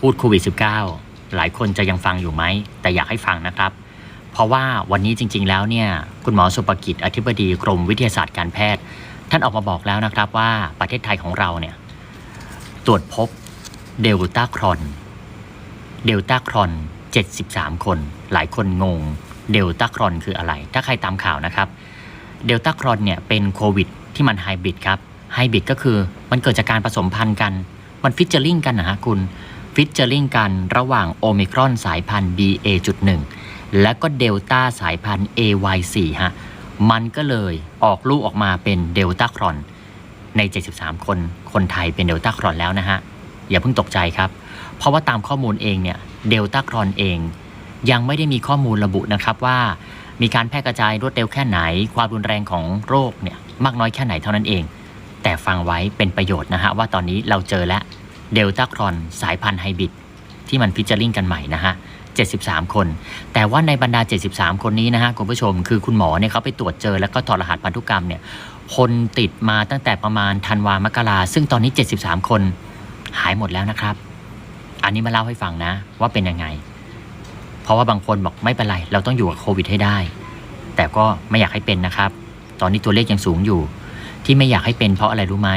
พูดโควิด -19 หลายคนจะยังฟังอยู่ไหม แต่อยากให้ฟังนะครับ เพราะว่าวันนี้จริง ๆ แล้วเนี่ยคุณหมอสุปกิจอธิบดีกรมวิทยาศาสตร์การแพทย์ ท่านออกมาบอกแล้วนะครับว่าประเทศไทยของเราเนี่ยตรวจพบเดลต้าครอนเดลต้าครอน73 คน หลายคนงงเดลต้าครอนคืออะไร ถ้าใครตามข่าวนะครับเดลต้าครอนเนี่ยเป็นโควิดที่มันไฮบริดครับไฮบริดก็คือมันเกิดจากการผสมพันธุ์กัน มันฟิชเจอริงกันนะฮะคุณ ฟิชเจอริงกันระหว่างโอมิครอนสายพันธุ์ BA.1 และก็เดลต้าสายพันธุ์ AY4 ฮะ มันก็เลยออกลูกออกมาเป็นเดลต้าครอน ใน 73 คน คนไทยเป็นเดลต้าครอนแล้วนะฮะ อย่าเพิ่งตกใจครับ เพราะว่าตามข้อมูลเองเนี่ยเดลต้าครอนเอง ยังไม่ได้มีข้อมูลระบุนะครับว่ามีการแพร่กระจายรวดเร็วแค่ไหน ความรุนแรงของโรคเนี่ยมากน้อยแค่ไหนเท่านั้นเอง แต่ฟังไว้เป็นประโยชน์นะฮะว่าตอนนี้เราเจอแล้ว เดลต้าครอนสายพันธุ์ไฮบริดที่มันพิจาริงกันใหม่นะฮะ 73 คน แต่ว่าในบรรดา 73 คนนี้นะฮะคุณผู้ชม คือคุณหมอเนี่ยเขาไปตรวจเจอแล้วก็ถอดรหัสพันธุกรรมเนี่ยคนติดมาตั้งแต่ประมาณธันวามกราซึ่งตอนนี้ 73 คนหายหมดแล้วนะครับ อันนี้มาเล่าให้ฟังนะ ว่าเป็นยังไง เพราะว่าบางคนบอกไม่เป็นไร เราต้องอยู่กับโควิดให้ได้ แต่ก็ไม่อยากให้เป็นนะครับ ตอนนี้ตัวเลขยังสูงอยู่ ที่ไม่อยากให้เป็นเพราะอะไรรู้ไหม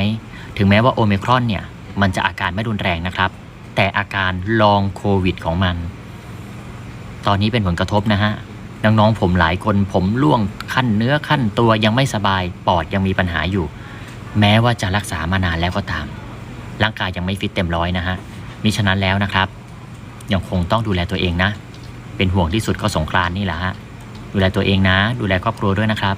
ถึงแม้ว่าโอเมครอนเนี่ย มันจะอาการไม่รุนแรงนะครับ แต่อาการลองโควิดของมัน ตอนนี้เป็นผลกระทบนะฮะน้องๆผมหลายคนผมร่วงขั้นเนื้อขั้นตัวยังไม่สบายปอดยังมีปัญหาอยู่ แม้ว่าจะรักษามานานแล้วก็ตาม ร่างกายยังไม่ฟิตเต็มร้อยนะฮะมิฉะนั้นแล้วนะครับ ยังคงต้องดูแลตัวเองนะ เป็นห่วงที่สุดก็สงกรานนี่แหละฮะดูแลตัวเองนะ ดูแลครอบครัวด้วยนะครับ